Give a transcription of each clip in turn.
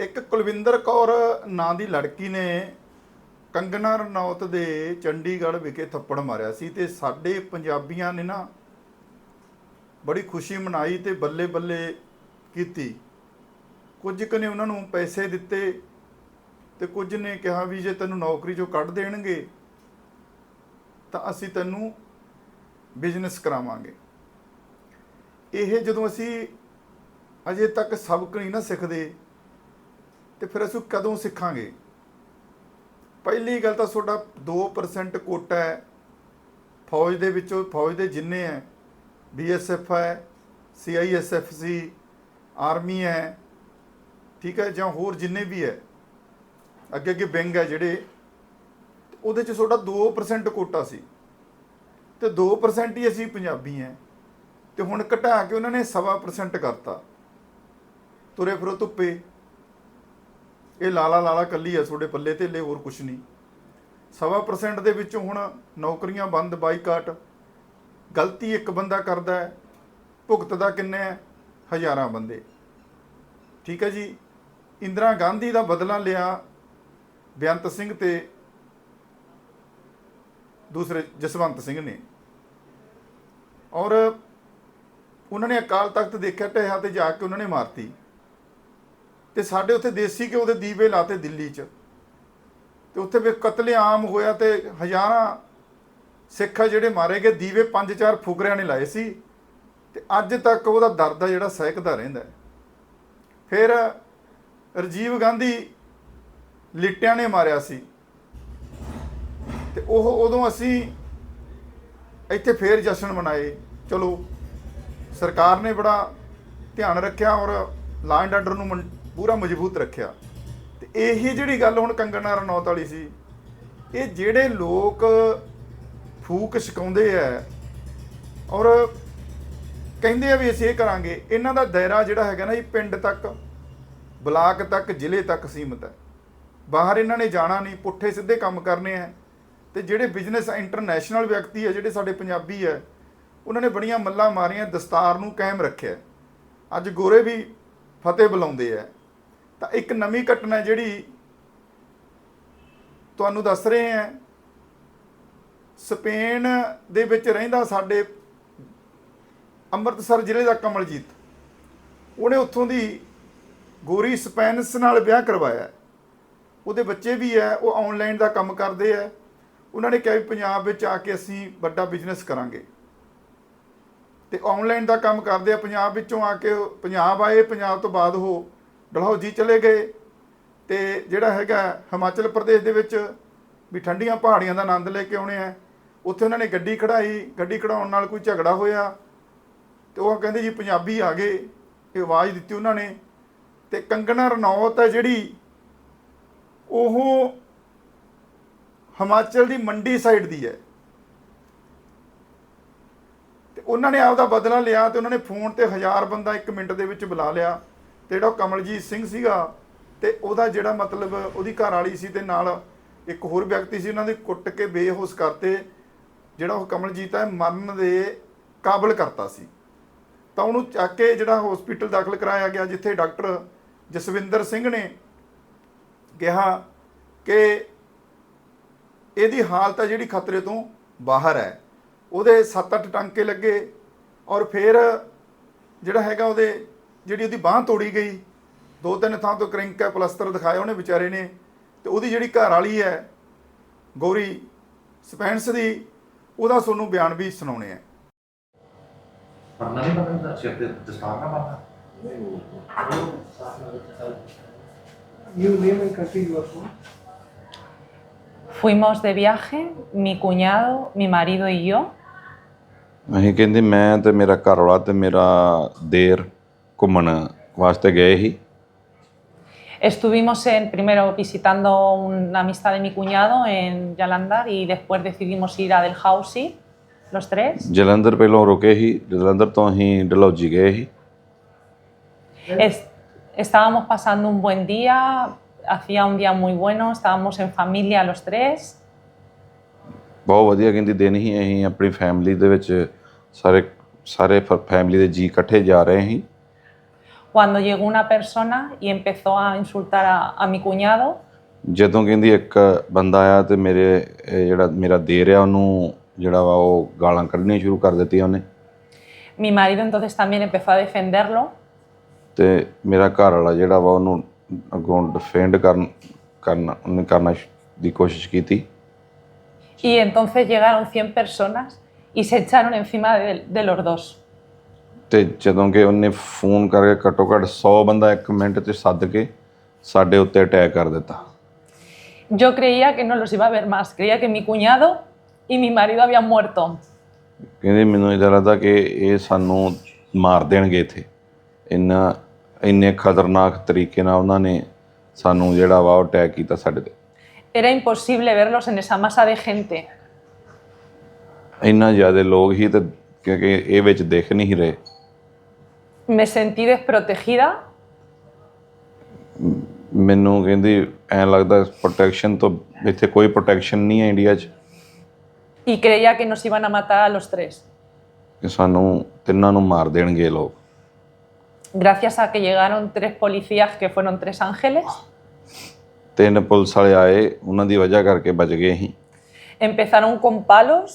ਇੱਕ ਕੁਲਵਿੰਦਰ ਕੌਰ ਨਾਂ ਦੀ ਲੜਕੀ ਨੇ ਕੰਗਨਾ ਰਣੌਤ ਦੇ ਚੰਡੀਗੜ੍ਹ ਵਿਖੇ ਥੱਪੜ ਮਾਰਿਆ ਸੀ ਤੇ ਸਾਡੇ ਪੰਜਾਬੀਆਂ ਨੇ ਨਾ ਬੜੀ ਖੁਸ਼ੀ ਮਨਾਈ ਤੇ ਬੱਲੇ ਬੱਲੇ ਕੀਤੀ। ਕੁਝ ਕੁ ਨੇ ਉਹਨਾਂ ਨੂੰ ਪੈਸੇ ਦਿੱਤੇ ਤੇ ਕੁਝ ਨੇ ਕਿਹਾ ਵੀ ਜੇ ਤੈਨੂੰ ਨੌਕਰੀ ਚੋਂ ਕੱਢ ਦੇਣਗੇ ਤਾਂ ਅਸੀਂ ਤੈਨੂੰ ਬਿਜ਼ਨਸ ਕਰਾਵਾਂਗੇ। ਇਹ ਜਦੋਂ ਅਸੀਂ ਅਜੇ ਤੱਕ ਸਬਕ ਨਹੀਂ ਨਾ ਸਿੱਖਦੇ ਤੇ ਫਿਰ ਅਸੀਂ ਕਦੋਂ ਸਿੱਖਾਂਗੇ? ਪਹਿਲੀ ਗੱਲ ਤਾਂ ਤੁਹਾਡਾ 2% ਕੋਟਾ ਹੈ। ਫੌਜ ਦੇ ਵਿੱਚੋਂ, ਫੌਜ ਦੇ ਜਿੰਨੇ ਹੈ ਬੀਐਸਐਫ ਹੈ ਸੀਆਈਐਸਐਫ ਸੀ, ਆਰਮੀ ਹੈ, ਠੀਕ ਹੈ, ਜਾਂ ਹੋਰ ਜਿੰਨੇ ਵੀ ਹੈ, ਅੱਗੇ ਅੱਗੇ ਵਿੰਗ ਹੈ ਜਿਹੜੇ, ਉਹਦੇ ਚ ਤੁਹਾਡਾ 2% ਕੋਟਾ ਸੀ। ਤੇ 2% ਹੀ ਅਸੀਂ ਪੰਜਾਬੀ ਹੈ। ਤੇ ਹੁਣ ਘਟਾ ਕੇ ਉਹਨਾਂ ਨੇ 1.5% ਕਰਤਾ। ਤੁਰੇ ਫਿਰੋ ਧੁੱਪੇ। ਇਹ ਲਾਲਾ ਲਾਲਾ ਕੱਲੀ ਆ ਤੁਹਾਡੇ ਪੱਲੇ ਧੇਲੇ ਹੋਰ ਕੁਛ ਨਹੀਂ। ਸਵਾ ਪਰਸੈਂਟ ਦੇ ਵਿੱਚੋਂ ਹੁਣ ਨੌਕਰੀਆਂ ਬੰਦ, ਬਾਈਕਾਟ। ਗਲਤੀ ਇੱਕ ਬੰਦਾ ਕਰਦਾ ਹੈ ਭੁਗਤਦਾ ਕਿੰਨੇ ਹੈ? ਹਜ਼ਾਰਾਂ ਬੰਦੇ। ਠੀਕ ਹੈ ਜੀ? ਇੰਦਰਾ ਗਾਂਧੀ ਦਾ ਬਦਲਾ ਲਿਆ ਬੇਅੰਤ ਸਿੰਘ ਤੇ ਦੂਸਰੇ ਜਸਵੰਤ ਸਿੰਘ ਨੇ। ਔਰ ਉਹਨਾਂ ਨੇ ਅਕਾਲ ਤਖਤ ਦੇਖਿਆ, ਢਹਿਆ ਤੇ ਜਾ ਕੇ ਉਹਨਾਂ ਨੇ ਮਾਰਤੀ। ਤੇ ਸਾਡੇ ਉੱਥੇ ਦੇਸੀ ਘਿਓ ਦੇ ਦੀਵੇ ਲਾਤੇ ਦਿੱਲੀ 'ਚ। ਤੇ ਉੱਥੇ ਵੀ ਕਤਲੇਆਮ ਹੋਇਆ ਤੇ ਹਜ਼ਾਰਾਂ ਸਿੱਖ ਜਿਹੜੇ ਮਾਰੇ ਗਏ, ਦੀਵੇ ਪੰਜ ਚਾਰ ਫੁਕਰਿਆਂ ਨੇ ਲਾਏ ਸੀ। ਤੇ ਅੱਜ ਤੱਕ ਉਹਦਾ ਦਰਦ ਆ ਜਿਹੜਾ ਸਹਿਕਦਾ ਰਹਿੰਦਾ ਫਿਰ ਰਜੀਵ ਗਾਂਧੀ ਲਿਟਿਆਂ ਨੇ ਮਾਰਿਆ ਸੀ। ਤੇ ਉਹ ਉਦੋਂ ਅਸੀਂ ਇੱਥੇ ਫੇਰ ਜਸ਼ਨ ਮਨਾਏ। ਚਲੋ, ਸਰਕਾਰ ਨੇ ਬੜਾ ਧਿਆਨ ਰੱਖਿਆ ਔਰ ਲਾ ਐਂਡ ਆਰਡਰ ਨੂੰ ਮਨ- ਪੂਰਾ ਮਜ਼ਬੂਤ ਰੱਖਿਆ। ਤੇ ਇਹੀ ਜਿਹੜੀ ਗੱਲ ਹੁਣ ਕੰਗਨਾ ਰਣੌਤ ਵਾਲੀ ਸੀ, ਇਹ ਜਿਹੜੇ ਲੋਕ ਫੂਕ ਛਕਾਉਂਦੇ ਆ ਔਰ ਕਹਿੰਦੇ ਆ ਵੀ ਅਸੀਂ ਇਹ ਕਰਾਂਗੇ, ਇਹਨਾਂ ਦਾ ਦਾਇਰਾ ਜਿਹੜਾ ਹੈਗਾ ਨਾ ਇਹ ਪਿੰਡ ਤੱਕ, ਬਲਾਕ ਤੱਕ, ਜ਼ਿਲ੍ਹੇ ਤੱਕ ਸੀਮਤ ਹੈ। ਬਾਹਰ ਇਹਨਾਂ ਨੇ ਜਾਣਾ ਨਹੀਂ, ਪੁੱਠੇ ਸਿੱਧੇ ਕੰਮ ਕਰਨੇ ਆ। ਤੇ ਜਿਹੜੇ ਬਿਜ਼ਨਸ ਇੰਟਰਨੈਸ਼ਨਲ ਵਿਅਕਤੀ ਹੈ ਜਿਹੜੇ ਸਾਡੇ ਪੰਜਾਬੀ ਹੈ ਉਹਨਾਂ ਨੇ ਬੜੀਆਂ ਮੱਲਾਂ ਮਾਰੀਆਂ, ਦਸਤਾਰ ਨੂੰ ਕਾਇਮ ਰੱਖਿਆ। ਅੱਜ ਗੋਰੇ ਵੀ ਫਤਿਹ ਬੁਲਾਉਂਦੇ ਆ। ਤਾਂ ਇੱਕ ਨਵੀਂ ਘਟਨਾ ਜਿਹੜੀ ਤੁਹਾਨੂੰ ਦੱਸ ਰਹੇ ਹਾਂ, ਸਪੇਨ ਦੇ ਵਿੱਚ ਰਹਿੰਦਾ ਸਾਡੇ ਅੰਮ੍ਰਿਤਸਰ ਜ਼ਿਲ੍ਹੇ ਦਾ ਕਮਲਜੀਤ। ਉਹਨੇ ਉੱਥੋਂ ਦੀ ਗੋਰੀ ਸਪੈਨਸ ਨਾਲ ਵਿਆਹ ਕਰਵਾਇਆ। ਉਹਦੇ ਬੱਚੇ ਵੀ ਹੈ, ਉਹ ਆਨਲਾਈਨ ਦਾ ਕੰਮ ਕਰਦੇ ਆ ਉਹਨਾਂ ਨੇ ਕਿਹਾ ਵੀ ਪੰਜਾਬ ਵਿੱਚ ਆ ਕੇ ਅਸੀਂ ਵੱਡਾ ਬਿਜ਼ਨਸ ਕਰਾਂਗੇ। ਤੇ ਆਨਲਾਈਨ ਦਾ ਕੰਮ ਕਰਦੇ ਆ, ਪੰਜਾਬ ਵਿੱਚੋਂ ਆ ਕੇ ਪੰਜਾਬ ਆਏ, ਪੰਜਾਬ ਤੋਂ ਬਾਅਦ ਉਹ ਡਲਹੌਜੀ ਚਲੇ ਗਏ ਤੇ ਜਿਹੜਾ ਹੈਗਾ ਹਿਮਾਚਲ ਪ੍ਰਦੇਸ਼ ਦੇ ਵਿੱਚ ਵੀ ਠੰਡੀਆਂ ਪਹਾੜੀਆਂ ਦਾ ਆਨੰਦ ਲੈ ਕੇ ਆਉਣੇ ਆ। ਉੱਥੇ ਉਹਨਾਂ ਨੇ ਗੱਡੀ ਖੜਾਈ ਗੱਡੀ ਖੜਾਉਣ ਨਾਲ ਕੋਈ ਝਗੜਾ ਹੋਇਆ ਤੇ ਉਹ ਕਹਿੰਦੇ ਜੀ ਪੰਜਾਬੀ ਆ ਗਏ, ਇਹ ਆਵਾਜ਼ ਦਿੱਤੀ ਉਹਨਾਂ ਨੇ ਤੇ ਕੰਗਣਾ ਰਣੌਤ ਹੈ ਜਿਹੜੀ, ਉਹ ਹਿਮਾਚਲ ਦੀ ਮੰਡੀ ਸਾਈਡ ਦੀ ਹੈ। ਤੇ ਉਹਨਾਂ ਨੇ ਆਪਦਾ ਬਦਲਾ ਲਿਆ ਤੇ ਉਹਨਾਂ ਨੇ ਫੋਨ ਤੇ ਹਜ਼ਾਰ ਬੰਦਾ 1 ਮਿੰਟ ਦੇ ਵਿੱਚ ਬੁਲਾ ਲਿਆ। ਤੇ ਜਿਹੜਾ ਉਹ ਕਮਲਜੀਤ ਸਿੰਘ ਸੀਗਾ ਤੇ ਉਹਦਾ ਜਿਹੜਾ ਮਤਲਬ ਉਹਦੀ ਘਰ ਵਾਲੀ ਸੀ ਤੇ ਨਾਲ ਇੱਕ ਹੋਰ ਵਿਅਕਤੀ ਸੀ, ਉਹਨਾਂ ਦੇ ਕੁੱਟ ਕੇ ਬੇਹੋਸ਼ ਕਰਤੇ, ਜਿਹੜਾ ਉਹ ਕਮਲਜੀਤ ਹੈ, ਮਰਨ ਦੇ ਕਾਬਲ ਕਰਤਾ ਸੀ। ਤਾਂ ਉਹਨੂੰ ਚੱਕ ਕੇ ਜਿਹੜਾ ਹਸਪੀਟਲ ਦਾਖਲ ਕਰਾਇਆ ਗਿਆ, ਜਿੱਥੇ ਡਾਕਟਰ ਜਸਵਿੰਦਰ ਸਿੰਘ ਨੇ ਕਿਹਾ ਕਿ ਇਹਦੀ ਹਾਲਤ ਹੈ ਜਿਹੜੀ ਖਤਰੇ ਤੋਂ ਬਾਹਰ ਹੈ। ਉਹਦੇ 7-8 ਟਾਂਕੇ ਲੱਗੇ ਔਰ ਫਿਰ ਜਿਹੜਾ ਹੈਗਾ ਉਹਦੇ ਜਿਹੜੀ ਉਹਦੀ ਬਾਹ ਤੋੜੀ ਗਈ ਦੋ ਤਿੰਨ ਥਾਂ ਤੋਂ ਕ੍ਰਿੰਕ ਹੈ ਪਲਸਤਰ ਦਿਖਾਇਆ ਉਹਨੇ ਵਿਚਾਰੇ ਨੇ ਤੇ ਉਹਦੀ ਜਿਹੜੀ ਘਰ ਵਾਲੀ ਹੈ ਗੌਰੀ ਸਪੈਂਸ ਦੀ ਉਹਦਾ ਤੁਹਾਨੂੰ ਬਿਆਨ ਵੀ ਸੁਣਾਉਣੇ ਆ ਪੜਨਾ ਨਹੀਂ ਪਤਾ ਸਿਰ ਤੇ ਦਸਤਾਰ ਨਾ You name and country you are from? Fuimos de viaje, mi cuñado, mi marido y yo. ਅਸੀਂ ਕਹਿੰਦੇ ਮੈਂ ਤੇ ਮੇਰਾ ਘਰ ਵਾਲਾ ਤੇ ਮੇਰਾ ਦੇਰ ਘੁੰਮਣ ਵਾਸਤੇ ਗਏ ਸੀ Estuvimos en, primero visitando una amistad de mi cuñado en Yalandar y después decidimos ir a Delhousie, los tres. Jalandhar ਪਹਿਲਾਂ ਰੁਕੇ ਸੀ ਜਲੰਧਰ ਤੋਂ ਅਸੀਂ ਡਲਹੌਜੀ ਗਏ ਸੀ Es- estábamos pasando un buen día, hacía un día muy bueno, estábamos en familia los tres. ਬਹੁਤ ਵਧੀਆ ਕਹਿੰਦੀ ਦਿਨ ਹੀ ਅਸੀਂ ਆਪਣੀ ਫੈਮਿਲੀ ਦੇ ਵਿੱਚ ਸਾਰੇ ਸਾਰੇ ਫੈਮਿਲੀ ਦੇ ਜੀ ਇਕੱਠੇ ਜਾ ਰਹੇ ਸੀ cuando llegó una persona y empezó a insultar a, a mi cuñado, ਜਦੋਂ ਕਹਿੰਦੀ ਇੱਕ ਬੰਦਾ ਆਇਆ ਤੇ ਮੇਰੇ ਇਹ ਜਿਹੜਾ ਮੇਰਾ ਦੇਰ ਆ ਉਹਨੂੰ ਜਿਹੜਾ ਵਾ ਉਹ ਗਾਲਾਂ ਕੱਢਣੀਆਂ ਸ਼ੁਰੂ ਕਰ ਦਿੱਤੀਆਂ ਉਹਨੇ mi marido entonces también empezó a defenderlo ਤੇ ਮੇਰਾ ਘਰ ਵਾਲਾ ਜਿਹੜਾ ਵਾ ਉਹਨੂੰ ਅੱਗੋਂ ਡਿਫੈਂਡ ਕਰਨ ਕਰਨਾ ਉਹਨੇ ਕਰਨਾ ਸ਼- ਦੀ ਕੋਸ਼ਿਸ਼ ਕੀਤੀ y entonces llegaron 100 personas y se echaron encima de, de los dos. ਤੇ ਜਦੋਂ ਕਿ ਉਹਨੇ ਫੋਨ ਕਰਕੇ ਘੱਟੋ ਘੱਟ 100 ਬੰਦਾ ਇੱਕ ਮਿੰਟ 'ਚ ਸੱਦ ਕੇ ਸਾਡੇ ਉੱਤੇ ਅਟੈਕ ਕਰ ਦਿੱਤਾ। Yo creía que no los iba a ver más, creía que mi cuñado y mi marido habían muerto. ਕਹਿੰਦੇ ਮੈਨੂੰ ਇਦਾਂ ਲੱਗਦਾ ਕਿ ਇਹ ਸਾਨੂੰ ਮਾਰ ਦੇਣਗੇ ਇੱਥੇ। ਇੰਨਾ ਇੰਨੇ ਖਤਰਨਾਕ ਤਰੀਕੇ ਨਾਲ ਉਹਨਾਂ ਨੇ ਸਾਨੂੰ ਜਿਹੜਾ ਵਾ ਉਹ ਅਟੈਕ ਕੀਤਾ ਸਾਡੇ ਤੇ। Era imposible verlos en esa masa de gente. ਇੰਨਾ ਜ਼ਿਆਦਾ ਲੋਕ ਹੀ ਤੇ ਕਿਉਂਕਿ ਇਹ ਵਿੱਚ ਦਿਖ ਨਹੀਂ ਰਹੇ। Me sentí desprotegida ਮੈਨੂੰ ਕਹਿੰਦੀ ਐਂ ਲੱਗਦਾ ਪ੍ਰੋਟੈਕਸ਼ਨ ਤੋਂ ਇੱਥੇ ਕੋਈ ਪ੍ਰੋਟੈਕਸ਼ਨ ਨਹੀਂ ਹੈ ਇੰਡੀਆ 'ਚ y creía que nos iban a matar a los tres. ਕਿ ਸਾਨੂੰ ਤਿੰਨਾਂ ਨੂੰ ਮਾਰ ਦੇਣਗੇ ਇਹ ਲੋਕ Gracias a que llegaron tres policías que fueron tres ángeles, ਤਿੰਨ ਪੁਲਿਸ ਵਾਲੇ ਆਏ ਉਹਨਾਂ ਦੀ ਵਜ੍ਹਾ ਕਰਕੇ ਬਚ ਗਏ ਅਸੀਂ empezaron con palos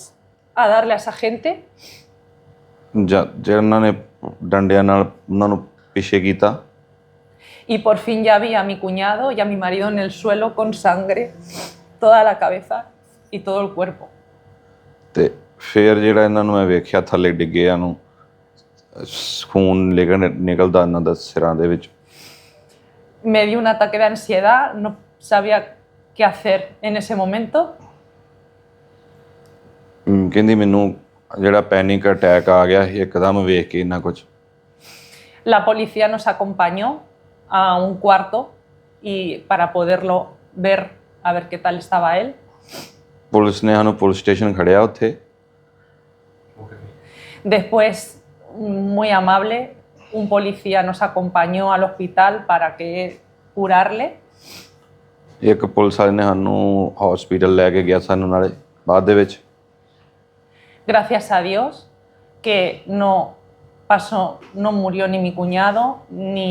a darle a esa gente ਜਾਂ ਜਿਹਨਾਂ ਨੇ ਡੰਡਿਆਂ ਨਾਲ ਉਹਨਾਂ ਨੂੰ ਪਿੱਛੇ ਕੀਤਾ y por fin ya vi a mi cuñado y a mi marido en el suelo con sangre, toda la cabeza y todo el cuerpo. ਤੇ ਫਿਰ ਜਿਹੜਾ ਇਹਨਾਂ ਨੂੰ ਮੈਂ ਵੇਖਿਆ ਥੱਲੇ ਡਿੱਗਿਆਂ ਨੂੰ ਸ- ਖੂਨ ਨਿਕਲ ਨਿਕਲਦਾ ਇਹਨਾਂ ਦਾ ਸਿਰਾਂ ਦੇ ਵਿੱਚ Me dio un ataque de ansiedad, no sabía qué hacer en ese momento. ਹਮ, ਕਹਿੰਦੀ ਮੈਨੂੰ ਜਿਹੜਾ ਪੈਨਿਕ ਅਟੈਕ ਆ ਗਿਆ ਸੀ ਇੱਕਦਮ ਵੇਖ ਕੇ ਇੰਨਾ ਕੁਝ La policía nos acompañó a un cuarto y para poderlo ver, a ver qué tal estaba él. Police ਨੇ ਸਾਨੂੰ ਪੁਲਿਸ ਸਟੇਸ਼ਨ ਖੜਿਆ ਉੱਥੇ Después, muy amable, un policía nos acompañó al hospital para que curarle. ਇੱਕ police ਵਾਲੇ ਨੇ ਸਾਨੂੰ hospital ਲੈ ਕੇ ਗਿਆ ਸਾਨੂੰ ਨਾਲੇ ਬਾਅਦ ਦੇ ਵਿੱਚ Gracias a Dios que no pasó, no murió ni mi cuñado, ni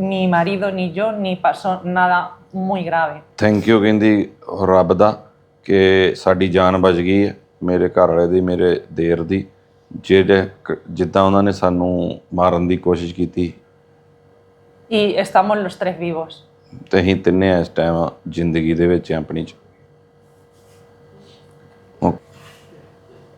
mi marido, ni yo, ni pasó nada muy grave. Thank you ਕਹਿੰਦੀ ਰੱਬ ਦਾ ਕਿ ਸਾਡੀ ਜਾਨ ਬਚ ਗਈ ਹੈ ਮੇਰੇ ਘਰ ਵਾਲੇ ਦੀ ਮੇਰੇ ਦੇਰ ਦੀ ਜਿਹੜੇ ਕ- ਜਿੱਦਾਂ ਉਹਨਾਂ ਨੇ ਸਾਨੂੰ ਮਾਰਨ ਦੀ ਕੋਸ਼ਿਸ਼ ਕੀਤੀ Y estamos los tres vivos. ਤੇ ਅਸੀਂ ਤਿੰਨੇ ਇਸ ਟਾਈਮ ਜ਼ਿੰਦਗੀ ਦੇ ਵਿੱਚ ਹਾਂ ਆਪਣੀ ਚ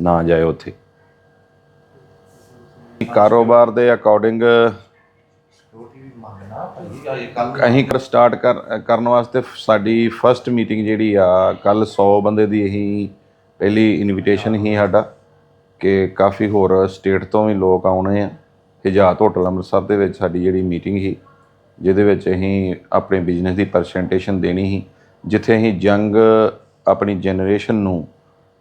ਨਾ ਜਾਏ ਉੱਥੇ। ਕਾਰੋਬਾਰ ਦੇ ਅਕੋਰਡਿੰਗ ਅਸੀਂ ਕਰ ਸਟਾਰਟ ਕਰ, ਕਰਨ ਵਾਸਤੇ ਸਾਡੀ ਫਰਸਟ ਮੀਟਿੰਗ ਜਿਹੜੀ ਆ ਕੱਲ 100 ਬੰਦੇ ਦੀ ਅਸੀਂ ਪਹਿਲੀ ਇਨਵੀਟੇਸ਼ਨ ਹੀ ਸਾਡਾ ਕਿ ਕਾਫੀ ਹੋਰ ਸਟੇਟ ਤੋਂ ਵੀ ਲੋਕ ਆਉਣੇ ਆ। ਹਿਜਾਤ ਹੋਟਲ ਅੰਮ੍ਰਿਤਸਰ ਦੇ ਵਿੱਚ ਸਾਡੀ ਜਿਹੜੀ ਮੀਟਿੰਗ ਸੀ, ਜਿਹਦੇ ਵਿੱਚ ਅਸੀਂ ਆਪਣੇ ਬਿਜ਼ਨਸ ਦੀ ਪ੍ਰੈਜੈਂਟੇਸ਼ਨ ਦੇਣੀ ਸੀ, ਜਿੱਥੇ ਅਸੀਂ ਯੰਗ ਆਪਣੀ ਜਨਰੇਸ਼ਨ ਨੂੰ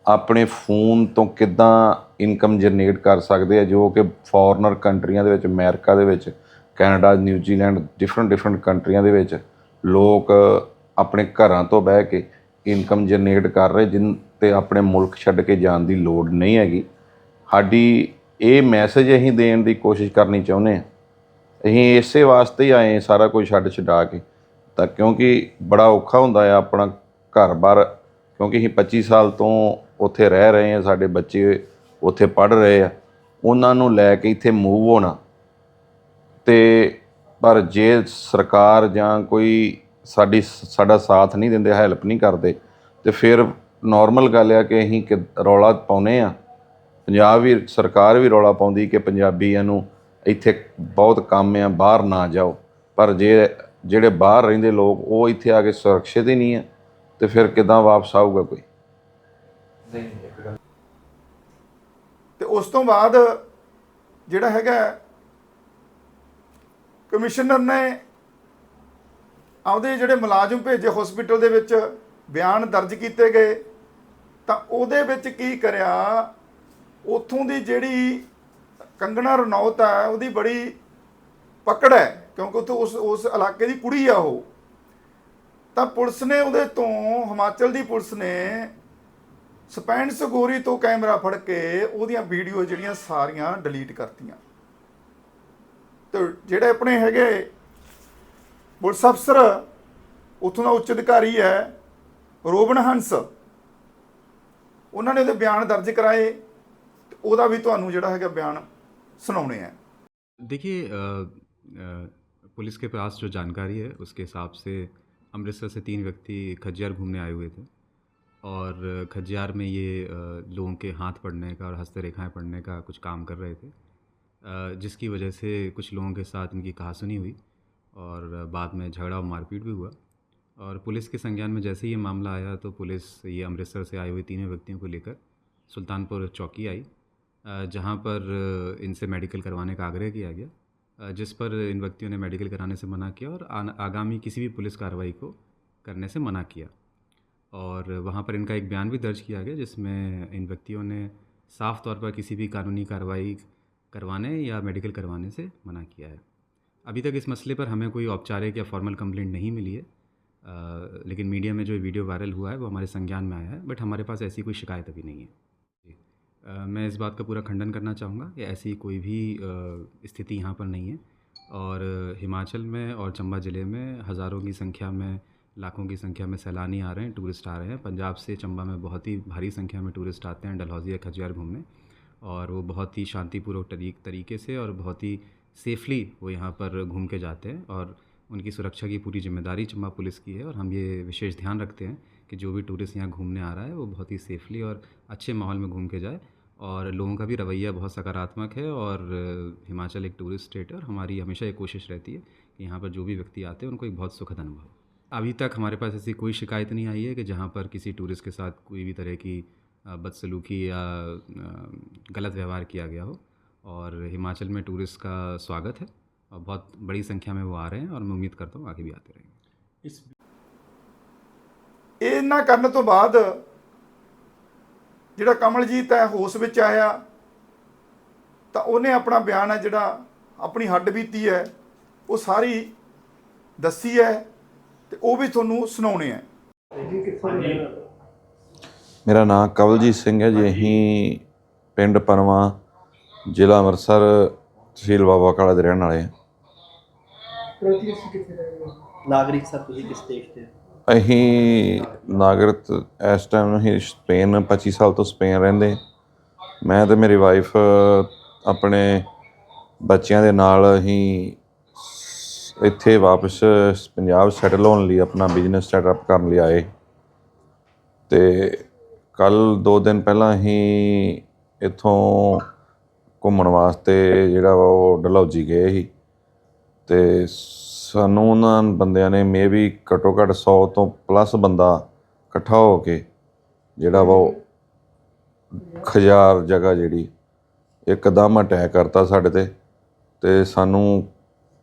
ਆਪਣੇ ਫੋਨ ਤੋਂ ਕਿੱਦਾਂ ਇਨਕਮ ਜਨਰੇਟ ਕਰ ਸਕਦੇ ਆ, ਜੋ ਕਿ ਫੋਰਨਰ ਕੰਟਰੀਆਂ ਦੇ ਵਿੱਚ, ਅਮਰੀਕਾ ਦੇ ਵਿੱਚ, ਕੈਨੇਡਾ ਨਿਊਜ਼ੀਲੈਂਡ ਡਿਫਰੈਂਟ ਡਿਫਰੈਂਟ ਕੰਟਰੀਆਂ ਦੇ ਵਿੱਚ ਲੋਕ ਆਪਣੇ ਘਰਾਂ ਤੋਂ ਬਹਿ ਕੇ ਇਨਕਮ ਜਨਰੇਟ ਕਰ ਰਹੇ, ਜਿਨ ਤੇ ਆਪਣੇ ਮੁਲਕ ਛੱਡ ਕੇ ਜਾਣ ਦੀ ਲੋੜ ਨਹੀਂ ਹੈਗੀ। ਸਾਡੀ ਇਹ ਮੈਸੇਜ ਅਸੀਂ ਦੇਣ ਦੀ ਕੋਸ਼ਿਸ਼ ਕਰਨੀ ਚਾਹੁੰਦੇ ਹਾਂ ਅਸੀਂ ਇਸੇ ਵਾਸਤੇ ਹੀ ਆਏ ਸਾਰਾ ਕੁਝ ਛੱਡ ਛਡਾ ਕੇ। ਤਾਂ ਕਿਉਂਕਿ ਬੜਾ ਔਖਾ ਹੁੰਦਾ ਆ ਆਪਣਾ ਘਰ-ਬਾਰ, ਕਿਉਂਕਿ ਅਸੀਂ 25 ਸਾਲ ਤੋਂ ਉੱਥੇ ਰਹਿ ਰਹੇ ਆ, ਸਾਡੇ ਬੱਚੇ ਉੱਥੇ ਪੜ੍ਹ ਰਹੇ ਆ। ਉਹਨਾਂ ਨੂੰ ਲੈ ਕੇ ਇੱਥੇ ਮੂਵ ਹੋਣਾ। ਤੇ ਪਰ ਜੇ ਸਰਕਾਰ ਜਾਂ ਕੋਈ ਸਾਡੀ, ਸਾਡਾ ਸਾਥ ਨਹੀਂ ਦਿੰਦੇ ਹੈਲਪ ਨਹੀਂ ਕਰਦੇ, ਤੇ ਫਿਰ ਨਾਰਮਲ ਗੱਲ ਆ ਕਿ ਅਸੀਂ ਕਿ ਰੌਲਾ ਪਾਉਨੇ ਆ। ਪੰਜਾਬ ਵੀ, ਸਰਕਾਰ ਵੀ ਰੌਲਾ ਪਾਉਂਦੀ ਕਿ ਪੰਜਾਬੀਆਂ ਨੂੰ ਇੱਥੇ ਬਹੁਤ ਕੰਮ ਆ, ਬਾਹਰ ਨਾ ਜਾਓ। ਪਰ ਜੇ, ਜਿਹੜੇ ਬਾਹਰ ਰਹਿੰਦੇ ਲੋਕ, ਉਹ ਇੱਥੇ ਆ ਕੇ ਸੁਰੱਖਿਅਤ ਹੀ ਨਹੀਂ ਆ। ਤੇ ਫਿਰ ਕਿਦਾਂ ਵਾਪਸ ਆਊਗਾ ਕੋਈ? ਨਹੀਂ ਇੱਕ ਗੱਲ। ਤੇ ਉਸ ਤੋਂ ਬਾਅਦ ਜਿਹੜਾ ਹੈਗਾ ਕਮਿਸ਼ਨਰ ਨੇ ਆਪਦੇ ਜਿਹੜੇ ਮੁਲਾਜ਼ਮ ਭੇਜੇ ਹਸਪੀਟਲ ਦੇ ਵਿੱਚ ਬਿਆਨ ਦਰਜ ਕੀਤੇ ਗਏ, ਤਾਂ ਉਹਦੇ ਵਿੱਚ ਕੀ ਕਰਿਆ, ਉਥੋਂ ਦੀ ਜਿਹੜੀ ਕੰਗਣਾ ਰਣੌਤ ਹੈ, ਉਹਦੀ ਬੜੀ ਪਕੜ ਹੈ, ਕਿਉਂਕਿ ਉੱਥੇ ਉਸ ਉਸ ਇਲਾਕੇ ਦੀ ਕੁੜੀ ਆ ਉਹ। ਤਾਂ ਪੁਲਿਸ ਨੇ ਉਹਦੇ ਤੋਂ, ਹਿਮਾਚਲ ਦੀ ਪੁਲਿਸ ਨੇ ਸਪੈਂਡਸ ਗੋਰੀ ਤੋਂ ਕੈਮਰਾ ਫੜ ਕੇ ਉਹਦੀਆਂ ਵੀਡੀਓ ਜਿਹੜੀਆਂ ਸਾਰੀਆਂ ਡਿਲੀਟ ਕਰਤੀਆਂ ਤੇ ਜਿਹੜੇ ਆਪਣੇ ਹੈਗੇ ਪੁਲਿਸ ਅਫਸਰ ਉੱਥੋਂ ਦਾ ਉੱਚ ਅਧਿਕਾਰੀ ਹੈ ਰੋਬਨ ਹੰਸ ਉਹਨਾਂ ਨੇ ਉਹਦੇ ਬਿਆਨ ਦਰਜ ਕਰਾਏ ਤੇ ਉਹਦਾ ਵੀ ਤੁਹਾਨੂੰ ਜਿਹੜਾ ਹੈਗਾ ਬਿਆਨ ਸੁਣਾਉਣੇ ਆ देखिए अ, अ, पुलिस के पास जो जानकारी है उसके हिसाब से अमृतसर से तीन व्यक्ति खजियार घूमने आए हुए थे और खजियार में ये लोगों के हाथ पड़ने का और हस्तरेखाएँ पड़ने का कुछ काम कर रहे थे। जिसकी वजह से कुछ लोगों के साथ इनकी कहासुनी हुई और बाद में झगड़ा और मारपीट भी हुआ। और पुलिस के संज्ञान में जैसे ही ये मामला आया तो पुलिस ये अमृतसर से आए हुए तीनों व्यक्तियों को लेकर सुल्तानपुर चौकी आई जहाँ पर इनसे मेडिकल करवाने का आग्रह किया गया जिस पर इन व्यक्तियों ने मेडिकल कराने से मना किया और आगामी किसी भी पुलिस कार्रवाई को करने से मना किया। और वहाँ पर इनका एक बयान भी दर्ज किया गया जिसमें इन व्यक्तियों ने साफ़ तौर पर किसी भी कानूनी कार्रवाई करवाने या मेडिकल करवाने से मना किया है। अभी तक इस मसले पर हमें कोई औपचारिक या फॉर्मल कंप्लेंट नहीं मिली है। अ, लेकिन मीडिया में जो वीडियो वायरल हुआ है वो हमारे संज्ञान में आया है बट हमारे पास ऐसी कोई शिकायत अभी नहीं है। अ, मैं इस बात का पूरा खंडन करना चाहूँगा कि ऐसी कोई भी स्थिति यहाँ पर नहीं है। और हिमाचल में और चंबा ज़िले में हज़ारों की संख्या में लाखों की संख्या में सैलानी आ रहे हैं, टूरिस्ट आ रहे हैं। पंजाब से चंबा में बहुत ही भारी संख्या में टूरिस्ट आते हैं, डलहौजी या खजियार घूमने। और वो बहुत ही शांतिपूर्वक तरीक से और बहुत ही सेफली वो यहाँ पर घूम के जाते हैं और उनकी सुरक्षा की पूरी ज़िम्मेदारी चंबा पुलिस की है। और हम ये विशेष ध्यान रखते हैं कि जो भी टूरिस्ट यहाँ घूमने आ रहा है, वो बहुत ही सेफली और अच्छे माहौल में घूम के जाए। और लोगों का भी रवैया बहुत सकारात्मक है और हिमाचल एक टूरिस्ट स्टेट है और हमारी हमेशा ये कोशिश रहती है कि यहाँ पर जो भी व्यक्ति आते हैं, उनको एक बहुत सुखद अनुभव। अभी तक हमारे पास ऐसी कोई शिकायत नहीं आई है कि जहाँ पर किसी टूरिस्ट के साथ कोई भी तरह की अ, बदसलूकी या अ, गलत व्यवहार किया गया हो और हिमाचल में टूरिस्ट का स्वागत है और बहुत बड़ी संख्या में वो आ रहे हैं और मैं उम्मीद करता हूँ आगे भी आते रहेंगे ਇਹਨਾਂ ਕਰਨ ਤੋਂ ਬਾਅਦ ਜਿਹੜਾ ਕਮਲਜੀਤ ਹੈ ਹੋਸ਼ ਵਿੱਚ ਆਇਆ ਤਾਂ ਉਹਨੇ ਆਪਣਾ ਬਿਆਨ ਹੈ ਜਿਹੜਾ ਆਪਣੀ ਹੱਡ ਬੀਤੀ ਹੈ ਉਹ ਸਾਰੀ ਦੱਸੀ ਹੈ ਤੇ ਉਹ ਵੀ ਤੁਹਾਨੂੰ ਸੁਣਾਉਣੇ ਆ? ਮੇਰਾ ਨਾਮ ਕਵਲਜੀਤ ਸਿੰਘ ਹੈ ਜੀ। ਅਸੀਂ ਪਿੰਡ ਪਨਵਾ ਜ਼ਿਲ੍ਹਾ ਅੰਮ੍ਰਿਤਸਰ ਤਹਿਸੀਲ ਬਾਬਾ ਕਾਲਾ ਦੇ ਰਹਿਣ ਵਾਲੇ ਹਾਂ। ਅਸੀਂ ਨਾਗਰਿਕ ਸਰ ਤੁਸੀਂ ਕਿਸ ਦੇਸ਼ ਦੇ ਅਸੀਂ ਨਾਗਰਿਕ ਇਸ ਟਾਈਮ ਅਸੀਂ ਸਪੇਨ 25 ਸਾਲ ਤੋਂ ਸਪੇਨ ਰਹਿੰਦੇ। ਮੈਂ ਤੇ ਮੇਰੀ ਵਾਈਫ ਆਪਣੇ ਬੱਚਿਆਂ ਦੇ ਨਾਲ ਅਸੀਂ ਇੱਥੇ ਵਾਪਸ ਪੰਜਾਬ ਸੈਟਲ ਹੋਣ ਲਈ, ਆਪਣਾ ਬਿਜ਼ਨਸ ਸੈਟਅਪ ਕਰਨ ਲਈ ਆਏ। ਤੇ ਕੱਲ 2 ਦਿਨ ਪਹਿਲਾਂ ਹੀ ਇੱਥੋਂ ਘੁੰਮਣ ਵਾਸਤੇ ਜਿਹੜਾ ਵਾ ਉਹ ਡਲਹੌਜੀ ਗਏ ਸੀ। ਤੇ ਸਾਨੂੰ ਉਹਨਾਂ ਬੰਦਿਆਂ ਨੇ ਮੇਬੀ ਘੱਟੋ ਘੱਟ 100 ਤੋਂ ਪਲੱਸ ਬੰਦਾ ਇਕੱਠਾ ਹੋ ਕੇ ਜਿਹੜਾ ਵਾ ਉਹ ਖਜਾਰ ਜਗ੍ਹਾ ਜਿਹੜੀ ਇੱਕਦਮ ਅਟੈਕ ਕਰਤਾ ਸਾਡੇ ਤੇ। ਤੇ ਸਾਨੂੰ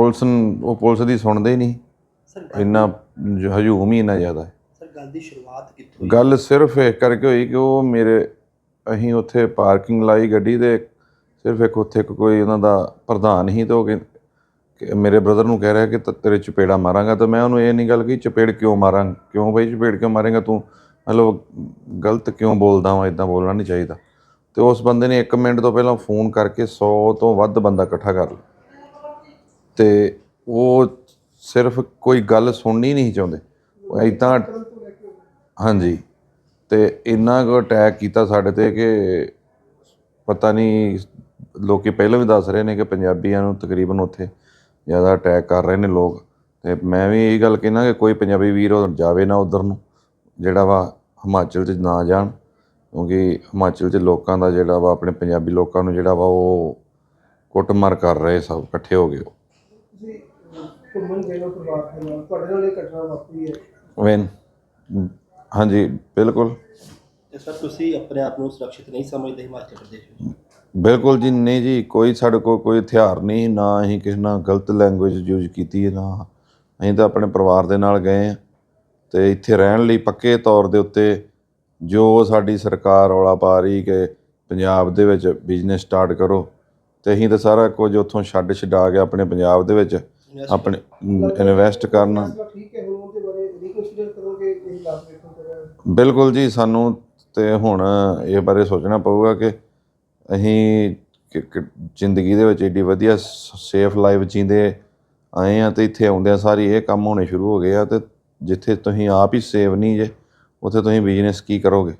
ਪੁਲਿਸ ਨੂੰ- ਉਹ ਪੁਲਿਸ ਦੀ ਸੁਣਦੇ ਹੀ ਨਹੀਂ। ਸਰ ਇੰਨਾ ਜ- ਹਜੂਮ ਹੀ ਇੰਨਾ ਜ਼ਿਆਦਾ ਹੈ। ਸਰ ਗੱਲ ਦੀ ਸ਼ੁਰੂਆਤ ਕਿੱਥੋਂ ਹੋਈ? ਗੱਲ ਸਿਰਫ ਇਹ ਕਰਕੇ ਹੋਈ ਕਿ ਉਹ ਮੇਰੇ ਅਸੀਂ ਉੱਥੇ ਪਾਰਕਿੰਗ ਲਾਈ ਗੱਡੀ ਦੇ ਸਿਰਫ ਇੱਕ ਉੱਥੇ ਇੱਕ ਕੋਈ ਉਹਨਾਂ ਦਾ ਪ੍ਰਧਾਨ ਹੀ ਤੇ ਉਹ ਕਹਿ- ਕਿ ਮੇਰੇ ਬ੍ਰਦਰ ਨੂੰ ਕਹਿ ਰਿਹਾ ਕਿ ਤ- ਤੇਰੇ ਚਪੇੜਾ ਮਾਰਾਂਗਾ ਤਾਂ ਮੈਂ ਉਹਨੂੰ ਇਹ ਨਹੀਂ ਗੱਲ ਕਹੀ ਚਪੇੜ ਕਿਉਂ ਮਾਰਾਂ ਕਿਉਂ ਬਈ ਚਪੇੜ ਕਿਉਂ ਮਾਰੇਗਾ ਤੂੰ? ਮਤਲਬ ਗਲਤ ਕਿਉਂ ਬੋਲਦਾ ਵਾਂ ਇਦਾਂ ਬੋਲਣਾ ਨਹੀਂ ਚਾਹੀਦਾ। ਤੇ ਉਸ ਬੰਦੇ ਨੇ 1 ਮਿੰਟ ਤੋਂ ਪਹਿਲਾਂ ਫੋਨ ਕਰਕੇ 100 ਤੋਂ ਵੱਧ ਬੰਦਾ ਇਕੱਠਾ ਕਰ ਲਿਆ। ਤੇ ਉਹ ਸਿਰਫ ਕੋਈ ਗੱਲ ਸੁਣਨੀ ਨਹੀਂ ਚਾਹੁੰਦੇ। ਉਹ ਇਦਾਂ ਹਾਂਜੀ। ਤੇ ਇੰਨਾ ਕੁ ਅਟੈਕ ਕੀਤਾ ਸਾਡੇ ਤੇ ਕਿ ਪਤਾ ਨਹੀਂ, ਲੋਕੀ ਪਹਿਲਾਂ ਵੀ ਦੱਸ ਰਹੇ ਨੇ ਕਿ ਪੰਜਾਬੀਆਂ ਨੂੰ ਤਕਰੀਬਨ ਉੱਥੇ ਜ਼ਿਆਦਾ ਅਟੈਕ ਕਰ ਰਹੇ ਨੇ ਲੋਕ। ਤੇ ਮੈਂ ਵੀ ਇਹੀ ਗੱਲ ਕਹਿਣਾ ਕਿ ਕੋਈ ਪੰਜਾਬੀ ਵੀਰ ਉਹ ਜਾਵੇ ਨਾ ਉਧਰ ਨੂੰ, ਜਿਹੜਾ ਵਾ ਹਿਮਾਚਲ 'ਚ ਨਾ ਜਾਣ। ਕਿਉਂਕਿ ਹਿਮਾਚਲ 'ਚ ਲੋਕਾਂ ਦਾ ਜਿਹੜਾ ਵਾ, ਆਪਣੇ ਪੰਜਾਬੀ ਲੋਕਾਂ ਨੂੰ ਜਿਹੜਾ ਵਾ ਉਹ ਕੁੱਟਮਾਰ ਕਰ ਰਹੇ ਸਭ, ਇਕੱਠੇ ਹੋ ਗਏ ਤੁਸੀਂ ਘੁੰਮਣ ਗਏ ਹੋ ਪਰਿਵਾਰ ਦੇ ਨਾਲ ਤੁਹਾਡੇ ਨਾਲ ਇਹ ਘਟਨਾ ਵਾਪਰੀ ਹੈ। ਵੈਨ ਹਾਂਜੀ ਬਿਲਕੁਲ। ਤੇ ਸਰ ਤੁਸੀਂ ਆਪਣੇ ਆਪ ਨੂੰ ਸੁਰੱਖਿਅਤ ਨਹੀਂ ਸਮਝਦੇ ਹਿਮਾਚਲ ਪ੍ਰਦੇਸ਼ ਵਿੱਚ? ਬਿਲਕੁਲ ਜੀ ਨਹੀਂ ਜੀ ਕੋਈ ਸਾਡੇ ਕੋਲ ਕੋਈ ਹਥਿਆਰ ਨਹੀਂ ਨਾ ਅਸੀਂ ਕਿਸੇ ਨਾਲ ਗਲਤ ਲੈਂਗੁਏਜ ਯੂਜ਼ ਕੀਤੀ ਹੈ ਨਾ ਅਸੀਂ ਤਾਂ ਆਪਣੇ ਪਰਿਵਾਰ ਦੇ ਨਾਲ ਗਏ ਆ ਤੇ ਇੱਥੇ ਰਹਿਣ ਲਈ ਪੱਕੇ ਤੌਰ ਦੇ ਉੱਤੇ ਜੋ ਸਾਡੀ ਸਰਕਾਰ ਰੌਲਾ ਪਾ ਰਹੀ ਕਿ ਪੰਜਾਬ ਦੇ ਵਿੱਚ ਬਿਜ਼ਨਸ ਸਟਾਰਟ ਕਰੋ। ਤੇ ਅਸੀਂ ਤਾਂ ਸਾਰਾ ਕੁਝ ਉੱਥੋਂ ਛੱਡ ਛਡਾ ਕੇ ਆਪਣੇ ਪੰਜਾਬ ਦੇ ਵਿੱਚ ਆਪਣੇ ਇਨਵੈਸਟ ਕਰਨਾ। ਫੈਸਲਾ ਠੀਕ ਹੈ ਹੁਣ ਉਹਦੇ ਬਾਰੇ ਰੀਕਨਸੀਡਰ ਕਰੋਗੇ ਇਹ ਲਾਭ ਵੇਖਣ ਤੋਂ ਬਿਲਕੁਲ ਜੀ ਸਾਨੂੰ ਤੇ ਹੁਣ ਇਹ ਬਾਰੇ ਸੋਚਣਾ ਪਊਗਾ ਕਿ ਅਸੀਂ ਜ਼ਿੰਦਗੀ ਦੇ ਵਿੱਚ ਏਡੀ ਵਧੀਆ ਸੇਫ ਲਾਈਫ ਜੀਂਦੇ ਆਏ ਆ ਤੇ ਇੱਥੇ ਆਉਂਦਿਆਂ ਸਾਰੀ ਇਹ ਕੰਮ ਹੋਣੇ ਸ਼ੁਰੂ ਹੋ ਗਏ ਆ ਤੇ ਜਿੱਥੇ ਤੁਸੀਂ ਆਪ ਹੀ ਸੇਵ ਨਹੀਂ ਜੇ ਉੱਥੇ ਤੁਸੀਂ ਬਿਜ਼ਨਸ ਕੀ ਕਰੋਗੇ?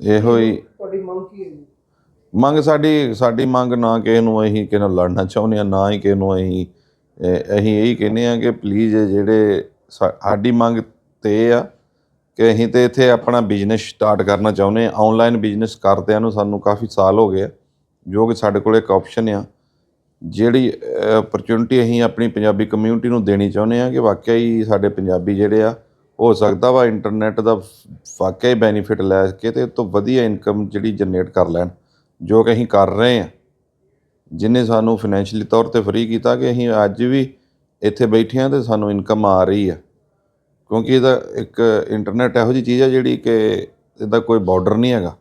ਇਹੋ ਹੀ ਤੁਹਾਡੀ ਮੰਗ ਕੀ ਹੈ ਮੰਗ ਸਾਡੀ ਸਾਡੀ ਮੰਗ ਨਾ ਕਿਸੇ ਨੂੰ ਅਸੀਂ ਕਿਸੇ ਨਾਲ ਲੜਨਾ ਚਾਹੁੰਦੇ ਆ ਨਾ ਹੀ ਕਿਸੇ ਨੂੰ ਅਸੀਂ ਅਸੀਂ ਇਹੀ ਕਹਿੰਦੇ ਆ ਕਿ ਪਲੀਜ਼ ਜਿਹੜੇ ਸਾ- ਸਾਡੀ ਮੰਗ ਤੇ ਇਹ ਆ ਕਿ ਅਸੀਂ ਤੇ ਇੱਥੇ ਆਪਣਾ ਬਿਜ਼ਨਸ ਸਟਾਰਟ ਕਰਨਾ ਚਾਹੁੰਦੇ ਆ ਆਨਲਾਈਨ ਬਿਜ਼ਨਸ ਕਰਦਿਆਂ ਨੂੰ ਸਾਨੂੰ ਕਾਫੀ ਸਾਲ ਹੋ ਗਏ ਆ, ਜੋ ਕਿ ਸਾਡੇ ਕੋਲ ਇੱਕ ਆਪਸ਼ਨ ਆ। ਜਿਹੜੀ ਓਪਰਚੁਨਿਟੀ ਅਸੀਂ ਆਪਣੀ ਪੰਜਾਬੀ ਕਮਿਊਨਿਟੀ ਨੂੰ ਦੇਣੀ ਚਾਹੁੰਦੇ ਆ ਕਿ ਵਾਕਿਆ ਹੀ ਸਾਡੇ ਪੰਜਾਬੀ ਜਿਹੜੇ ਆ, ਹੋ ਸਕਦਾ ਵਾ ਇੰਟਰਨੈਟ ਦਾ ਵਾਕਿਆ ਹੀ ਬੈਨੀਫਿਟ ਲੈ ਕੇ ਤੇ ਇਹ ਤੋਂ ਵਧੀਆ ਇਨਕਮ ਜਿਹੜੀ ਜਨਰੇਟ ਕਰ ਲੈਣ। ਜੋ ਕਿ ਅਸੀਂ ਕਰ ਰਹੇ ਹਾਂ ਜਿਹਨੇ ਸਾਨੂੰ ਫਾਈਨੈਂਸ਼ੀਅਲੀ ਤੌਰ ਤੇ ਫਰੀ ਕੀਤਾ ਕਿ ਅਸੀਂ ਅੱਜ ਵੀ ਇੱਥੇ ਬੈਠੇ ਹਾਂ ਤੇ ਸਾਨੂੰ ਇਨਕਮ ਆ ਰਹੀ ਹੈ ਕਿਉਂਕਿ ਇਹਦਾ ਇੱਕ ਇੰਟਰਨੈਟ ਇਹੋ ਜਿਹੀ ਚੀਜ਼ ਆ ਜਿਹੜੀ ਕਿ ਇਹਦਾ ਕੋਈ ਬਾਰਡਰ ਨਹੀਂ ਹੈਗਾ।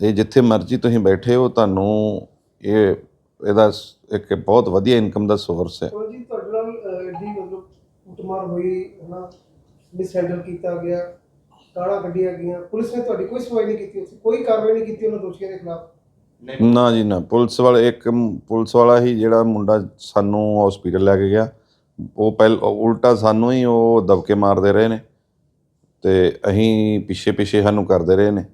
ਇਹ ਜਿੱਥੇ ਮਰਜ਼ੀ ਤੁਸੀਂ ਬੈਠੇ ਹੋ, ਤੁਹਾਨੂੰ ਇਹ, ਇਹਦਾ ਇੱਕ ਬਹੁਤ ਵਧੀਆ ਇਨਕਮ ਦਾ ਸੋਰਸ ਹੈ। ਜੀ ਤੁਹਾਡੇ ਨਾਲ ਐਡੀ ਮਤਲਬ ਕੁੱਟਮਾਰ ਹੋਈ, ਹਨਾ? ਮਿਸਹੈਂਡਲ ਕੀਤਾ ਗਿਆ, ਗਾਲਾਂ ਕੱਢੀਆਂ ਗਈਆਂ। ਪੁਲਿਸ ਨੇ ਤੁਹਾਡੀ ਕੋਈ ਸੁਣਵਾਈ ਨਹੀਂ ਕੀਤੀ ਕੋਈ ਕਾਰਵਾਈ ਨਹੀਂ ਕੀਤੀ ਉਹਨਾਂ ਦੋਸ਼ੀਆਂ ਦੇ ਖਿਲਾਫ? ਨਾ ਜੀ ਨਾ ਪੁਲਿਸ ਵਾਲੇ ਇੱਕ ਮ- ਪੁਲਿਸ ਵਾਲਾ ਹੀ ਜਿਹੜਾ ਮੁੰਡਾ ਸਾਨੂੰ ਹਸਪੀਟਲ ਲੈ ਕੇ ਗਿਆ। ਉਹ ਪਹਿਲ ਉਹ ਉਲਟਾ ਸਾਨੂੰ ਹੀ ਉਹ ਦਬਕੇ ਮਾਰਦੇ ਰਹੇ ਨੇ ਤੇ ਅਸੀਂ ਪਿੱਛੇ ਪਿੱਛੇ ਸਾਨੂੰ ਕਰਦੇ ਰਹੇ ਨੇ।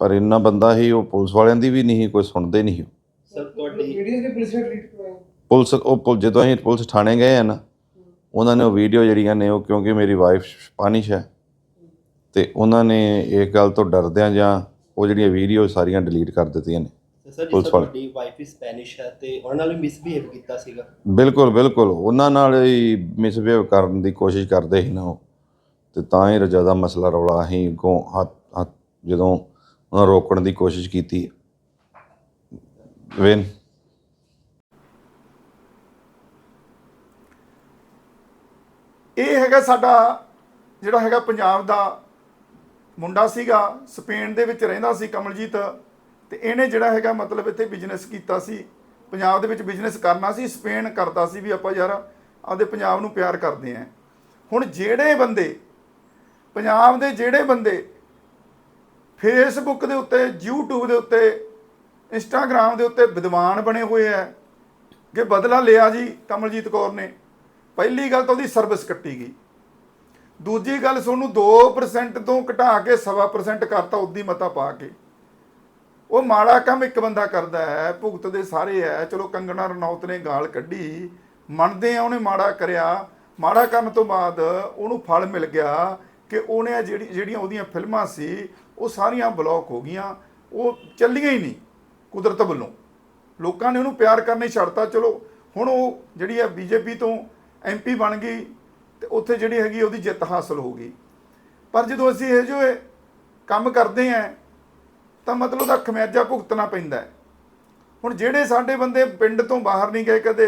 ਪਰ ਇੰਨਾ ਬੰਦਾ ਹੀ ਉਹ ਪੁਲਿਸ ਵਾਲਿਆਂ ਦੀ ਵੀ ਨਹੀਂ ਕੋਈ ਸੁਣਦੇ ਨਹੀਂ ਸਰ ਤੁਹਾਡੀ ਵੀਡੀਓ ਦੇ ਪੁਲਿਸ ਨੇ ਪੁਲਿਸ ਉਹ ਪੁਲ- ਜਦੋਂ ਅਸੀਂ ਪੁਲਿਸ ਥਾਣੇ ਗਏ ਆ ਨਾ ਉਹਨਾਂ ਨੇ ਉਹ ਵੀਡੀਓ ਜਿਹੜੀਆਂ ਨੇ ਉਹ ਕਿਉਂਕਿ ਮੇਰੀ ਵਾਈਫ ਸਪੈਨਿਸ਼ ਹੈ ਤੇ ਉਹਨਾਂ ਨੇ ਇਹ ਗੱਲ ਤੋਂ ਡਰਦਿਆਂ ਜਾਂ ਉਹ ਜਿਹੜੀਆਂ ਵੀਡੀਓ ਸਾਰੀਆਂ ਡਿਲੀਟ ਕਰ ਦਿੱਤੀਆਂ ਨੇ। ਸਰ ਪੁਲਿਸ ਜਿਸ ਵਾਲੇ। ਤੁਹਾਡੀ ਵਾਈਫ ਹੀ ਸਪੈਨਿਸ਼ ਹੈ ਤੇ ਉਹਨਾਂ ਨਾਲ ਵੀ ਮਿਸਬੀਹੇਵ ਕੀਤਾ ਸੀਗਾ? ਬਿਲਕੁਲ ਬਿਲਕੁਲ। ਉਹਨਾਂ ਨਾਲ ਹੀ ਮਿਸਬਿਹੇਵ ਕਰਨ ਦੀ ਕੋਸ਼ਿਸ਼ ਕਰਦੇ ਸੀ ਨਾ ਉਹ। ਤੇ ਤਾਂ ਹੀ ਜ਼ਿਆਦਾ ਮਸਲਾ ਰੌਲਾ ਅਸੀਂ ਅੱਗੋਂ ਹੱਥ ਹੱਥ ਜਦੋਂ ਉਹਨਾਂ ਰੋਕਣ ਦੀ ਕੋਸ਼ਿਸ਼ ਕੀਤੀ। ਵੇਨ। ਇਹ ਹੈਗਾ ਸਾਡਾ ਜਿਹੜਾ ਹੈਗਾ ਪੰਜਾਬ ਦਾ ਮੁੰਡਾ ਸੀਗਾ ਸਪੇਨ ਦੇ ਵਿੱਚ ਰਹਿੰਦਾ ਸੀ ਕਮਲਜੀਤ। ਤੇ ਇਹਨੇ ਜਿਹੜਾ ਹੈਗਾ ਮਤਲਬ ਇੱਥੇ ਬਿਜ਼ਨਸ ਕੀਤਾ ਸੀ, ਪੰਜਾਬ ਦੇ ਵਿੱਚ ਬਿਜ਼ਨਸ ਕਰਨਾ ਸੀ ਸਪੇਨ ਕਰਦਾ ਸੀ ਵੀ ਆਪਾਂ ਯਾਰ ਆਪਦੇ ਪੰਜਾਬ ਨੂੰ ਪਿਆਰ ਕਰਦੇ ਆਂ ਹੁਣ ਜਿਹੜੇ ਬੰਦੇ, ਪੰਜਾਬ ਦੇ ਜਿਹੜੇ ਬੰਦੇ ਫੇਸਬੁੱਕ ਦੇ ਉੱਤੇ, YouTube ਦੇ ਉੱਤੇ ਇੰਸਟਾਗ੍ਰam ਦੇ ਉੱਤੇ ਵਿਦਵਾਨ ਬਣੇ ਹੋਏ ਆ, ਕਿ ਬਦਲਾ ਲਿਆ ਜੀ ਕਮਲਜੀਤ ਕੌਰ ਨੇ। ਪਹਿਲੀ ਗੱਲ ਤਾਂ ਉਹਦੀ ਸਰਵਿਸ ਕੱਟੀ ਗਈ। ਦੂਜੀ ਗੱਲ ਤੁਹਾਨੂੰ 2% ਤੋਂ ਘਟਾ ਕੇ 1.5% ਕਰਤਾ ਉਦੀ ਮਤਾ ਪਾ ਕੇ। ਉਹ ਮਾੜਾ ਕੰਮ ਇੱਕ ਬੰਦਾ ਕਰਦਾ ਹੈ, ਭੁਗਤ ਦੇ ਸਾਰੇ ਹੈ। ਚਲੋ ਕੰਗਣਾ ਰਣੌਤ ਨੇ ਗਾਲ ਕੱਢੀ। ਮੰਨਦੇ ਆ ਉਹਨੇ ਮਾੜਾ ਕਰਿਆ। ਮਾੜਾ ਕਰਨ ਤੋਂ ਬਾਅਦ ਉਹਨੂੰ ਫਲ ਮਿਲ ਗਿਆ ਕਿ ਉਹਨੇ ਜਿਹੜੀ, ਜਿਹੜੀਆਂ ਉਹਦੀਆਂ ਫਿਲਮਾਂ ਸੀ, ਉਹ ਸਾਰੀਆਂ ਬਲੌਕ ਹੋ ਗਈਆਂ। ਉਹ ਚੱਲੀਆਂ ਹੀ ਨਹੀਂ ਕੁਦਰਤ ਵੱਲੋਂ। ਲੋਕਾਂ ਨੇ ਉਹਨੂੰ ਪਿਆਰ ਕਰਨੇ ਹੀ ਛੱਡਤਾ। ਚਲੋ ਹੁਣ ਉਹ ਜਿਹੜੀ ਹੈ ਬੀਜੇਪੀ ਤੋਂ ਐਮਪੀ ਬਣ ਗਈ ਤੇ ਉੱਥੇ ਜਿਹੜੀ ਹੈਗੀ ਉਹਦੀ ਜਿੱਤ ਹਾਸਲ ਹੋ ਗਈ। ਪਰ ਜਦੋਂ ਅਸੀਂ ਇਹ ਜੋ ਕੰਮ ਕਰਦੇ ਆਂ ਤਾਂ ਮਤਲਬ ਉਹਦਾ ਖਮਿਆਜਾ ਭੁਗਤਣਾ ਪੈਂਦਾ ਹੈ। ਹੁਣ ਜਿਹੜੇ ਸਾਡੇ ਬੰਦੇ ਪਿੰਡ ਤੋਂ ਬਾਹਰ ਨਹੀਂ ਗਏ ਕਦੇ,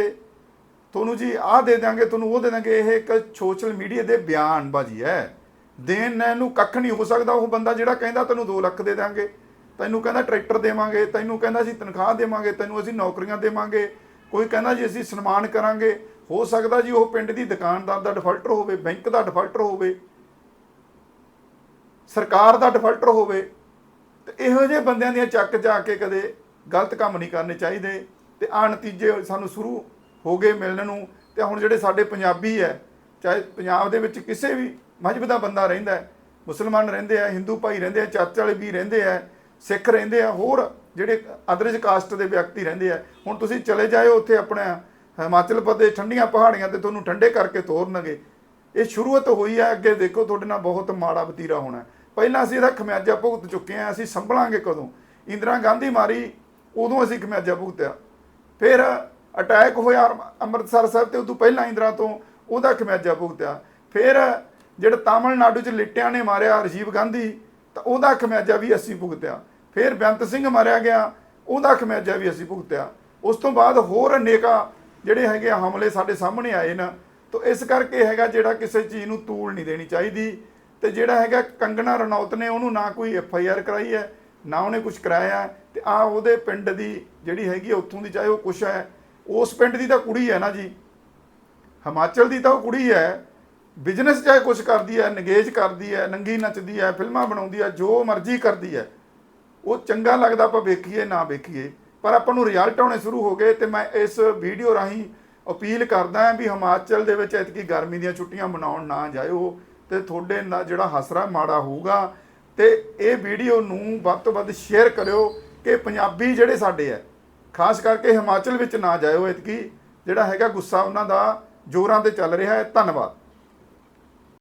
ਤੁਹਾਨੂੰ ਜੀ ਆਹ ਦੇ ਦਾਂਗੇ ਤੁਹਾਨੂੰ ਉਹ ਦੇ ਦਾਂਗੇ ਇਹ ਇੱਕ ਸੋਸ਼ਲ ਮੀਡੀਆ ਦੇ ਬਿਆਨਬਾਜ਼ੀ ਹੈ। ਦੇਣ ਲੈਣ ਨੂੰ ਕੱਖ ਨਹੀਂ ਹੋ ਸਕਦਾ, ਉਹ ਬੰਦਾ ਜਿਹੜਾ ਕਹਿੰਦਾ ਤੈਨੂੰ 2 ਲੱਖ ਦੇ ਦਾਂਗੇ ਤੈਨੂੰ ਕਹਿੰਦਾ ਟਰੈਕਟਰ ਦੇਵਾਂਗੇ, ਤੈਨੂੰ ਕਹਿੰਦਾ ਅਸੀਂ ਤਨਖਾਹ ਦੇਵਾਂਗੇ, ਤੈਨੂੰ ਅਸੀਂ ਨੌਕਰੀਆਂ ਦੇਵਾਂਗੇ, ਕੋਈ ਕਹਿੰਦਾ ਜੀ ਅਸੀਂ ਸਨਮਾਨ ਕਰਾਂਗੇ, ਹੋ ਸਕਦਾ ਜੀ ਉਹ ਪਿੰਡ ਦੀ ਦੁਕਾਨਦਾਰ ਦਾ ਡਿਫਾਲਟਰ ਹੋਵੇ, ਬੈਂਕ ਦਾ ਡਿਫਾਲਟਰ ਹੋਵੇ, ਸਰਕਾਰ ਦਾ ਡਿਫਾਲਟਰ ਹੋਵੇ ਤੇ ਇਹੋ ਜਿਹੇ ਬੰਦਿਆਂ ਦੀਆਂ ਚੱਕ ਜਾ ਕੇ ਕਦੇ ਗਲਤ ਕੰਮ ਨਹੀਂ ਕਰਨੇ ਚਾਹੀਦੇ ਤੇ ਆ ਨਤੀਜੇ ਸਾਨੂੰ ਸ਼ੁਰੂ ਹੋ ਗਏ ਮਿਲਣ ਨੂੰ ਤੇ ਹੁਣ ਜਿਹੜੇ ਸਾਡੇ ਪੰਜਾਬੀ ਹੈ, ਚਾਹੇ ਪੰਜਾਬ ਦੇ ਵਿੱਚ ਕਿਸੇ ਵੀ ਮਜ਼ਬ ਦਾ ਬੰਦਾ ਰਹਿੰਦਾ ਹੈ, ਮੁਸਲਮਾਨ ਰਹਿੰਦੇ ਆ, ਹਿੰਦੂ ਭਾਈ ਰਹਿੰਦੇ ਆ ਚਰਚ ਵਾਲੇ ਵੀ ਰਹਿੰਦੇ ਆ, ਸਿੱਖ ਰਹਿੰਦੇ ਆ, ਹੋਰ ਜਿਹੜੇ ਅਦਰਜ ਕਾਸਟ ਦੇ ਵਿਅਕਤੀ ਰਹਿੰਦੇ ਆ, ਹੁਣ ਤੁਸੀਂ ਚਲੇ ਜਾਇਓ ਉੱਥੇ ਆਪਣਾ ਹਿਮਾਚਲ ਪ੍ਰਦੇਸ਼ ਠੰਡੀਆਂ ਪਹਾੜੀਆਂ ਤੇ ਤੁਹਾਨੂੰ ਠੰਡੇ ਕਰਕੇ ਤੋਰਨਗੇ। ਇਹ ਸ਼ੁਰੂਆਤ ਹੋਈ ਹੈ ਅੱਗੇ ਦੇਖੋ ਤੁਹਾਡੇ ਨਾਲ ਬਹੁਤ ਮਾੜਾ ਵਤੀਰਾ ਹੋਣਾ। ਪਹਿਲਾਂ ਅਸੀਂ ਇਹਦਾ ਖਮਿਆਜਾ ਭੁਗਤ ਚੁੱਕੇ ਹਾਂ, ਅਸੀਂ ਸੰਭਲਾਂਗੇ ਕਦੋਂ? ਇੰਦਰਾ ਗਾਂਧੀ ਮਾਰੀ, ਉਦੋਂ ਅਸੀਂ ਖਮਿਆਜਾ ਭੁਗਤਿਆ। ਫਿਰ ਅਟੈਕ ਹੋਇਆ ਅੰਮ੍ਰਿਤਸਰ ਸਾਹਿਬ ਤੇ, ਉਦੋਂ ਪਹਿਲਾਂ ਇੰਦਰਾ ਤੋਂ ਉਹਦਾ ਖਮਿਆਜਾ ਭੁਗਤਿਆ। ਫਿਰ ਜਿਹੜਾ ਤਾਮਿਲਨਾਡੂ 'ਚ ਲਿਟਿਆਂ ਨੇ ਮਾਰਿਆ ਰਾਜੀਵ ਗਾਂਧੀ, ਤਾਂ ਉਹਦਾ ਖਮਿਆਜਾ ਵੀ ਅਸੀਂ ਭੁਗਤਿਆ। ਫਿਰ ਬੇਅੰਤ ਸਿੰਘ ਮਾਰਿਆ ਗਿਆ, ਉਹਦਾ ਖਮਿਆਜਾ ਵੀ ਅਸੀਂ ਭੁਗਤਿਆ। ਉਸ ਤੋਂ ਬਾਅਦ ਹੋਰ ਅਨੇਕਾਂ ਜਿਹੜੇ ਹੈਗੇ ਆ ਹਮਲੇ ਸਾਡੇ ਸਾਹਮਣੇ ਆਏ ਨਾ। ਤਾਂ ਇਸ ਕਰਕੇ ਹੈਗਾ ਜਿਹੜਾ ਕਿਸੇ ਚੀਜ਼ ਨੂੰ ਤੂਲ ਨਹੀਂ ਦੇਣੀ ਚਾਹੀਦੀ। ਤੇ ਜਿਹੜਾ ਹੈਗਾ ਕੰਗਣਾ ਰਣੌਤ ਨੇ ਉਹਨੂੰ ਨਾ ਕੋਈ ਐਫ ਆਈ ਆਰ ਕਰਾਈ ਹੈ ਨਾ ਉਹਨੇ ਕੁਝ ਕਰਾਇਆ ਹੈ, ਤੇ ਆ ਉਹਦੇ ਪਿੰਡ ਦੀ ਜਿਹੜੀ ਹੈਗੀ ਆ ਉੱਥੋਂ ਦੀ ਚਾਹੇ ਉਹ ਕੁਛ ਹੈ ਉਸ ਪਿੰਡ ਦੀ ਤਾਂ ਕੁੜੀ ਹੈ ਨਾ ਜੀ। ਹਿਮਾਚਲ ਦੀ ਤਾਂ ਉਹ ਕੁੜੀ ਹੈ ਬਿਜ਼ਨਸ ਚਾਹੇ ਕੁਝ ਕਰਦੀ ਹੈ ਨਗੇਜ ਕਰਦੀ ਹੈ ਨੰਗੀ ਨੱਚਦੀ ਹੈ ਫਿਲਮਾਂ ਬਣਾਉਂਦੀ ਹੈ ਜੋ ਮਰਜ਼ੀ ਕਰਦੀ ਹੈ ਉਹ ਚੰਗਾ ਲੱਗਦਾ ਆਪਾਂ ਵੇਖੀਏ ਨਾ ਵੇਖੀਏ। ਪਰ ਆਪਾਂ ਨੂੰ ਰਿਜ਼ਲਟ ਆਉਣੇ ਸ਼ੁਰੂ ਹੋ ਗਏ ਤੇ ਮੈਂ ਇਸ ਵੀਡੀਓ ਰਾਹੀਂ ਅਪੀਲ ਕਰਦਾ ਹਾਂ ਵੀ ਹਿਮਾਚਲ ਦੇ ਵਿੱਚ ਐਤਕੀ ਗਰਮੀ ਦੀਆਂ ਛੁੱਟੀਆਂ ਮਨਾਉਣ ਨਾ ਜਾਇਓ। ਤੇ ਤੁਹਾਡੇ ਨਾਲ ਜਿਹੜਾ ਹਸਰਾ ਮਾੜਾ ਹੋਊਗਾ ਤੇ ਇਹ ਵੀਡੀਓ ਨੂੰ ਵੱਧ ਤੋਂ ਵੱਧ ਸ਼ੇਅਰ ਕਰਿਓ ਕਿ ਪੰਜਾਬੀ ਜਿਹੜੇ ਸਾਡੇ ਆ, ਖਾਸ ਕਰਕੇ ਹਿਮਾਚਲ ਵਿੱਚ ਨਾ ਜਾਇਓ ਇਤਕੀ ਜਿਹੜਾ ਹੈਗਾ ਗੁੱਸਾ ਉਹਨਾਂ ਦਾ ਜ਼ੋਰਾਂ ਤੇ ਚੱਲ ਰਿਹਾ ਹੈ। ਧੰਨਵਾਦ।